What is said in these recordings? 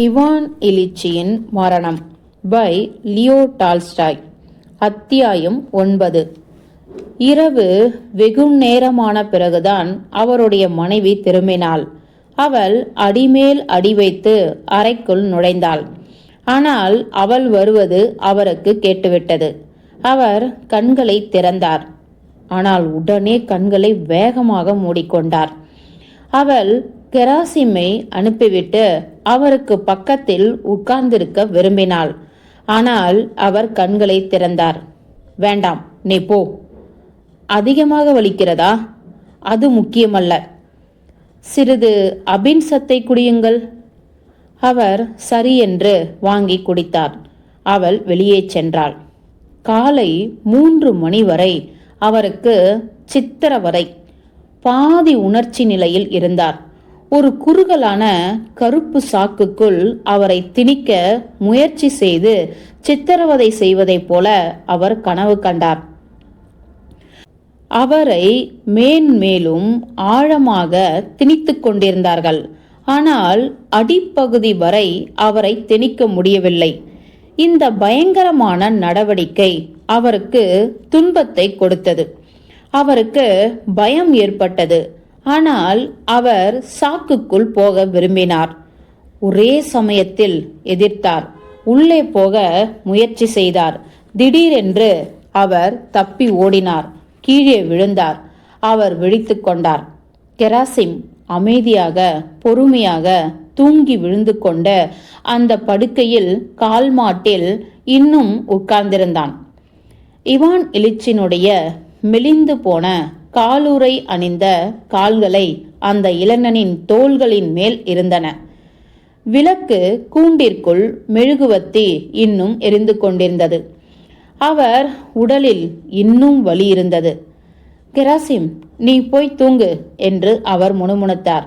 Ivan இலிச்சியின் மரணம் by Leo Tolstoy அத்தியாயம் ஒன்பது. இரவு வெகு நேரமான பிறகுதான் அவருடைய மனைவி திரும்பினாள். அவள் அடிமேல் அடி வைத்து அறைக்குள் நுழைந்தாள். ஆனால் அவள் வருவது அவருக்கு கேட்டுவிட்டது. அவர் கண்களை திறந்தார். ஆனால் உடனே கண்களை வேகமாக மூடிக்கொண்டார். அவள் கெராசிமை அனுப்பிவிட்டு அவருக்கு பக்கத்தில் உட்கார்ந்திருக்க விரும்பினாள். ஆனால் அவர் கண்களை திறந்தார். வேண்டாம் நீ போ. அதிகமாக வலிக்கிறதா? அது முக்கியமல்ல. சிறிது அபின் சத்தை குடியுங்கள். அவர் சரி என்று வாங்கி குடித்தார். அவள் வெளியே சென்றாள். காலை மூன்று மணி வரை அவருக்கு சித்திரவதை பாதி உணர்ச்சி நிலையில் இருந்தார். ஒரு குறுகலான கருப்பு சாக்குக்குள் அவரை திணிக்க முயற்சி செய்து சித்திரவதை செய்வதைப் போல அவர் கனவு கண்டார். அவரை மேன்மேலும் ஆழமாக திணித்து கொண்டிருந்தார்கள். ஆனால் அடிப்பகுதி வரை அவரை திணிக்க முடியவில்லை. இந்த பயங்கரமான நடவடிக்கை அவருக்கு துன்பத்தை கொடுத்தது. அவருக்கு பயம் ஏற்பட்டது. ஆனால் அவர் சாக்குக்குள் போக விரும்பினார். ஒரே சமயத்தில் எதிர்த்தார். உள்ளே போக முயற்சி செய்தார். திடீரென்று அவர் தப்பி ஓடினார். கீழே விழுந்தார். அவர் விழித்து கொண்டார். கெராசிம் அமைதியாக பொறுமையாக தூங்கி விழுந்து கொண்ட அந்த படுக்கையில் கால் மாட்டில் இன்னும் உட்கார்ந்திருந்தான். இவான் இலிச்சினுடைய மெலிந்து போன காலுரை அணிந்த கால்களை அந்த இளைஞனின் தோள்களின் மேல் இருந்தன. விளக்கு கூண்டிற்குள் மெழுகுவத்தி இன்னும் எரிந்து கொண்டிருந்தது. அவர் உடலில் இன்னும் வலி இருந்தது. கெராசிம் நீ போய் தூங்கு என்று அவர் முணுமுணுத்தார்.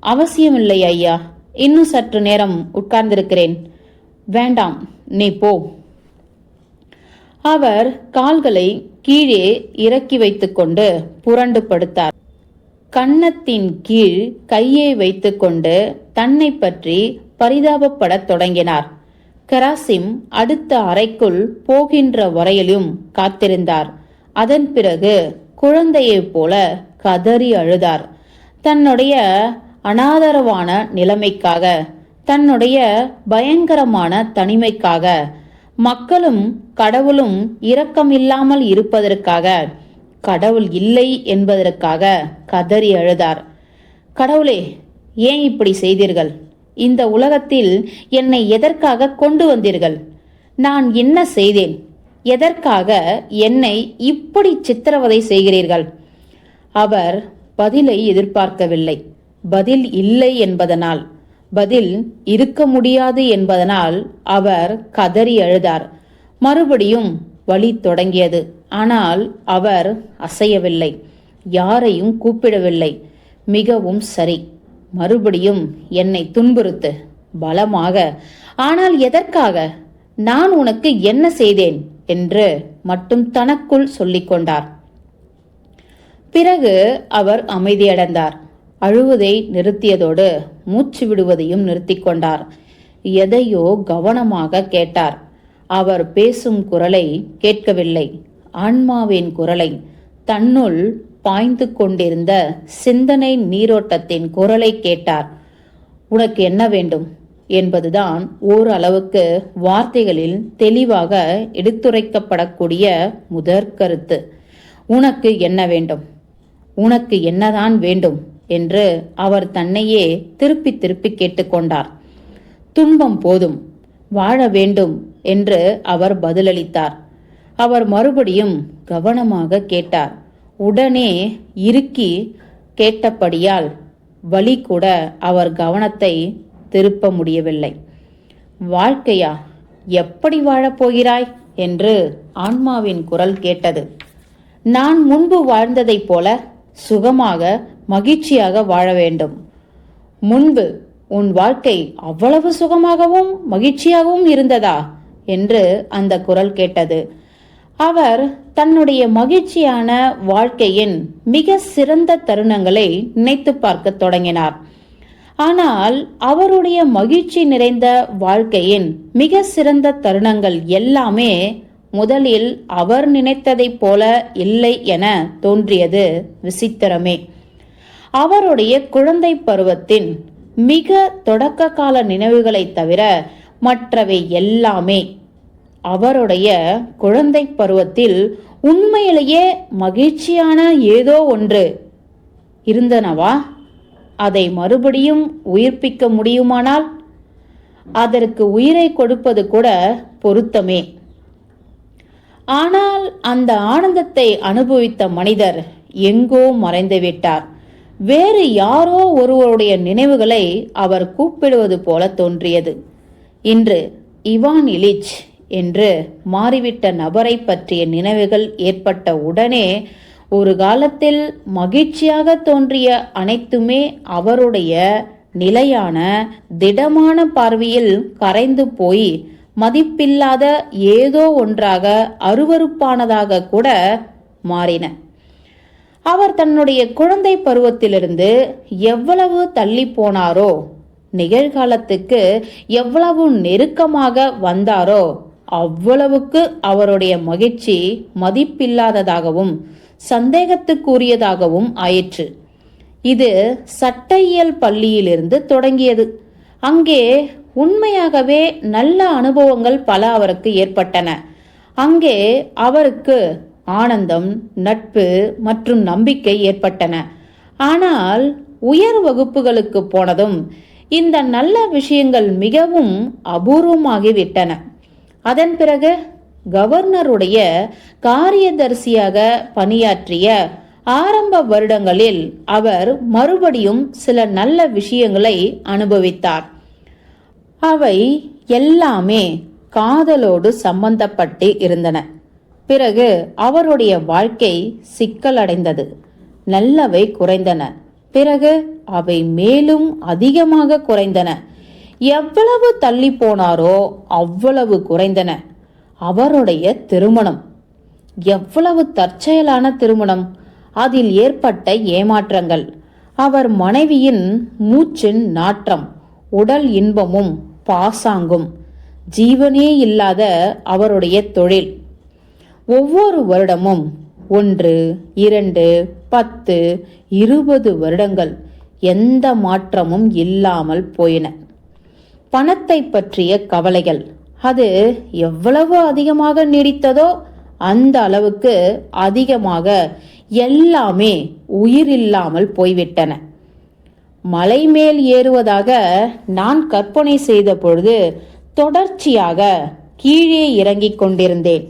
அவசியமில்லை ஐயா இன்னும் சற்று நேரம் உட்கார்ந்திருக்கிறேன். வேண்டாம் நீ போ. அவர் கால்களை கீழே இறக்கி வைத்துக்கொண்டு புரண்டு படுத்தார். கன்னத்தின் கீழ் கையை வைத்துக்கொண்டு தன்னை பற்றி பரிதாபப்படத் தொடங்கினார். கராசிம் அடுத்த அறைக்குள் போகின்ற வரையிலும் காத்திருந்தார். அதன் பிறகு குழந்தையைப் போல கதறி அழுதார். தன்னுடைய அனாதரவான நிலைமைக்காக தன்னுடைய பயங்கரமான தனிமைக்காக மக்களும் கடவுளும் இரக்கமில்லாமல் இருப்பதற்காக கடவுள் இல்லை என்பதற்காக கதறி அழுதார். கடவுளே ஏன் இப்படி செய்தீர்கள்? இந்த உலகத்தில் என்னை எதற்காக கொண்டு வந்தீர்கள்? நான் என்ன செய்தேன்? எதற்காக என்னை இப்படி சித்திரவதை செய்கிறீர்கள்? அவர் பதிலை எதிர்பார்க்கவில்லை. பதில் இல்லை என்பதனால். பதில் இருக்க முடியாது என்பதனால் அவர் கதறி அழுதார். மறுபடியும் வழி தொடங்கியது. ஆனால் அவர் அசையவில்லை. யாரையும் கூப்பிடவில்லை. மிகவும் சரி. மறுபடியும் என்னை துன்புறுத்து. பலமாக. ஆனால் எதற்காக? நான் உனக்கு என்ன செய்தேன்? என்று மட்டும் தனக்குள் சொல்லிக்கொண்டார். பிறகு அவர் அமைதியடைந்தார். அழுவதை நிறுத்தியதோடு மூச்சு விடுவதையும் நிறுத்தி கொண்டார். எதையோ கவனமாக கேட்டார். அவர் பேசும் குரலை கேட்கவில்லை. ஆன்மாவின் குரலை தன்னுள் பாய்ந்து கொண்டிருந்த சிந்தனை நீரோட்டத்தின் குரலை கேட்டார். உனக்கு என்ன வேண்டும்? என்பதுதான் ஓரளவுக்கு வார்த்தைகளில் தெளிவாக எடுத்துரைக்கப்படக்கூடிய முதற் கருத்து. உனக்கு என்ன வேண்டும்? உனக்கு என்னதான் வேண்டும்? என்று அவர் தன்னையே திருப்பி திருப்பி கேட்டுக்கொண்டார். துன்பம் போதும் வாழ வேண்டும் என்று அவர் பதிலளித்தார். அவர் மறுபடியும் கவனமாக கேட்டார். உடனே இறுக்கி கேட்டபடியால் வழி கூட அவர் கவனத்தை திருப்ப முடியவில்லை. வாழ்க்கையா எப்படி வாழப்போகிறாய் என்று ஆன்மாவின் குரல் கேட்டது. நான் முன்பு வாழ்ந்ததைப் போல சுகமாக மகிழ்ச்சியாக வாழ வேண்டும். முன்பு உன் வாழ்க்கை அவ்வளவு சுகமாகவும் மகிழ்ச்சியாகவும் இருந்ததா? என்று அந்த குரல் கேட்டது. அவர் தன்னுடைய மகிழ்ச்சியான வாழ்க்கையின் மிக சிறந்த தருணங்களை நினைத்து பார்க்க தொடங்கினார். ஆனால் அவருடைய மகிழ்ச்சி நிறைந்த வாழ்க்கையின் மிக சிறந்த தருணங்கள் எல்லாமே முதலில் அவர் நினைத்ததைப் போல இல்லை என தோன்றியது விசித்திரமே. அவருடைய குழந்தை பருவத்தின் மிக தொடக்க கால நினைவுகளைத் தவிர மற்றவை எல்லாமே அவருடைய குழந்தை பருவத்தில் உண்மையிலேயே மகிழ்ச்சியான ஏதோ ஒன்று இருந்தனவா? அதை மறுபடியும் உயிர்ப்பிக்க முடியுமானால்? அதற்கு உயிரை கொடுப்பது கூட பொருத்தமே. ஆனால் அந்த ஆனந்தத்தை அனுபவித்த மனிதர் எங்கோ மறைந்து விட்டார். வேறு யாரோ ஒருவருடைய நினைவுகளை அவர் கூப்பிடுவது போல தோன்றியது. இன்று இவான் இலிச் என்று மாறிவிட்ட நபரை பற்றிய நினைவுகள் ஏற்பட்ட உடனே ஒரு காலத்தில் மகிழ்ச்சியாக தோன்றிய அனைத்துமே அவருடைய நிலையான திடமான பார்வையில் கரைந்து போய் மதிப்பில்லாத ஏதோ ஒன்றாக அருவறுப்பானதாக கூட மாறின. அவர் தன்னுடைய குழந்தை பருவத்திலிருந்து எவ்வளவு தள்ளி போனாரோ நிகழ்காலத்துக்கு எவ்வளவு நெருக்கமாக வந்தாரோ அவ்வளவுக்கு அவருடைய மகிழ்ச்சி மதிப்பில்லாததாகவும் சந்தேகத்துக்குரியதாகவும் ஆயிற்று. இது சட்டையியல் பள்ளியிலிருந்து தொடங்கியது. அங்கே உண்மையாகவே நல்ல அனுபவங்கள் பல அவருக்கு ஏற்பட்டன. அங்கே அவருக்கு ஆனந்தம் நட்பு மற்றும் நம்பிக்கை ஏற்பட்டன. ஆனால் உயர் வகுப்புகளுக்கு போனதும் இந்த நல்ல விஷயங்கள் மிகவும் அபூர்வமாகிவிட்டன. அதன் பிறகு கவர்னருடைய காரியதரிசியாக பணியாற்றிய ஆரம்ப வருடங்களில் அவர் மறுபடியும் சில நல்ல விஷயங்களை அனுபவித்தார். அவை எல்லாமே காதலோடு சம்பந்தப்பட்டு இருந்தன. பிறகு அவருடைய வாழ்க்கை சிக்கலடைந்தது. நல்லவை குறைந்தன. பிறகு அவை மேலும் அதிகமாக குறைந்தன. எவ்வளவு தள்ளி போனாரோ அவ்வளவு குறைந்தன. அவருடைய திருமணம். எவ்வளவு தற்செயலான திருமணம். அதில் ஏற்பட்ட ஏமாற்றங்கள். அவர் மனைவியின் மூச்சின் நாற்றம் உடல் இன்பமும் பாசாங்கும். ஜீவனே இல்லாத அவருடைய தொழில். ஒவ்வொரு வருடமும் ஒன்று இரண்டு பத்து இருபது வருடங்கள் எந்த மாற்றமும் இல்லாமல் போயின. பணத்தை பற்றிய கவலைகள் அது எவ்வளவு அதிகமாக நீடித்ததோ அந்த அளவுக்கு அதிகமாக எல்லாமே உயிரில்லாமல் போய்விட்டன. மலை மேல் ஏறுவதாக நான் கற்பனை செய்த பொழுது தொடர்ச்சியாக கீழே இறங்கிக் கொண்டிருந்தேன்.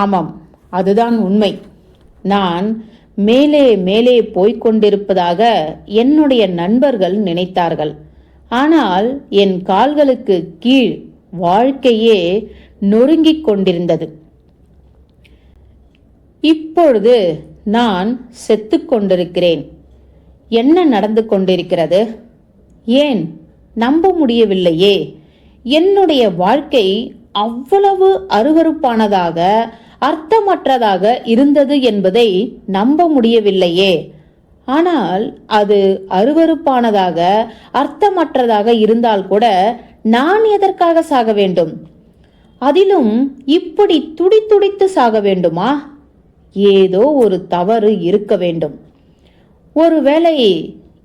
ஆமாம் அதுதான் உண்மை. நான் மேலே மேலே போய்கொண்டிருப்பதாக என்னுடைய நண்பர்கள் நினைத்தார்கள். ஆனால் என் கால்களுக்கு கீழ் வாழ்க்கையே நொறுங்கிக் கொண்டிருந்தது. இப்பொழுது நான் செத்து கொண்டிருக்கிறேன். என்ன நடந்து கொண்டிருக்கிறது? ஏன் நம்ப முடியவில்லையே? என்னுடைய வாழ்க்கை அவ்வளவு அருவருப்பானதாக அர்த்தமற்றதாக இருந்தது என்பதை நம்ப முடியவில்லையே. ஆனால் அது அருவருப்பானதாக அர்த்தமற்றதாக இருந்தால் கூட நான் எதற்காக சாக வேண்டும்? அதிலும் இப்படி துடிதுடித்து சாக வேண்டுமா? ஏதோ ஒரு தவறு இருக்க வேண்டும். ஒருவேளை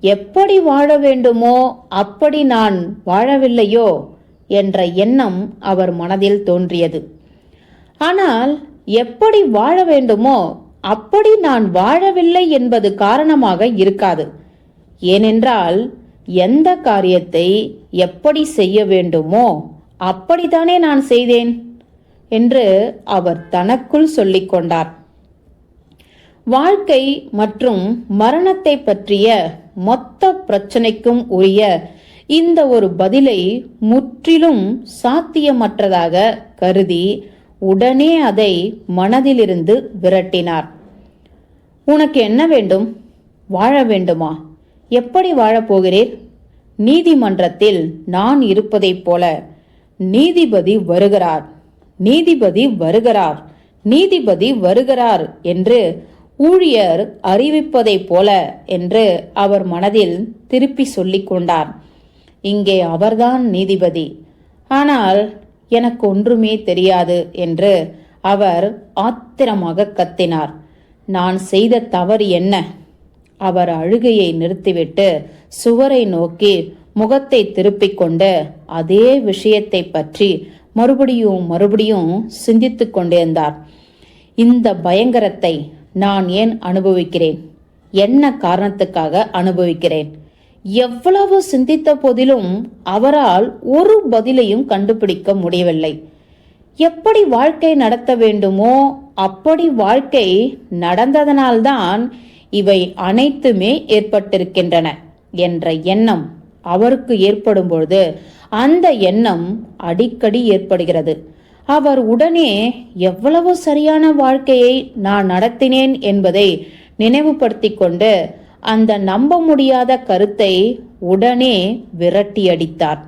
எப்படி வாழ வேண்டுமோ அப்படி நான் வாழவில்லையோ என்ற எண்ணம் அவர் மனதில் தோன்றியது. ஆனால் எப்படி வாழ வேண்டுமோ அப்படி நான் வாழவில்லை என்பது காரணமாக இருக்காது. ஏனென்றால் எந்த காரியத்தை எப்படி செய்ய வேண்டுமோ அப்படித்தானே நான் செய்தேன் என்று அவர் தனக்குள் சொல்லிக்கொண்டார் வாழ்க்கை மற்றும் மரணத்தை பற்றிய மொத்த பிரச்சனைக்கும் உரிய இந்த ஒரு பதிலை முற்றிலும் சாத்தியமற்றதாக கருதி உடனே அதை மனதிலிருந்து விரட்டினார். உனக்கு என்ன வேண்டும்? வாழ வேண்டுமா? எப்படி வாழப்போகிறீர்? நீதிமன்றத்தில் நான் இருப்பதைப் போல நீதிபதி வருகிறார். நீதிபதி வருகிறார். நீதிபதி வருகிறார் என்று ஊழியர் அறிவிப்பதைப் போல என்று அவர் மனதில் திருப்பி சொல்லிக் கொண்டார். இங்கே அவர்தான் நீதிபதி. ஆனால் எனக்கு ஒன்றுமே தெரியாது என்று அவர் ஆத்திரமாக கத்தினார். நான் செய்த தவறு என்ன? அவர் அழுகையை நிறுத்திவிட்டு சுவரை நோக்கி முகத்தை திருப்பிக் கொண்டு அதே விஷயத்தை பற்றி மறுபடியும் மறுபடியும் சிந்தித்து கொண்டிருந்தார். இந்த பயங்கரத்தை நான் ஏன் அனுபவிக்கிறேன்? என்ன காரணத்துக்காக அனுபவிக்கிறேன்? எவ்வளவு சிந்தித்த போதிலும் அவரால் ஒரு பதிலையும் கண்டுபிடிக்க முடியவில்லை. எப்படி வாழ்க்கை நடத்த வேண்டுமோ அப்படி வாழ்க்கை நடந்ததனால்தான் இவை அனைத்துமே ஏற்பட்டிருக்கின்றன என்ற எண்ணம் அவருக்கு ஏற்படும் பொழுது அந்த எண்ணம் அடிக்கடி ஏற்படுகிறது. அவர் உடனே எவ்வளவு சரியான வாழ்க்கையை நான் நடத்தினேன் என்பதை நினைவுபடுத்திக் கொண்டு அந்த நம்ப முடியாத கருத்தை உடனே விரட்டியடித்தார்.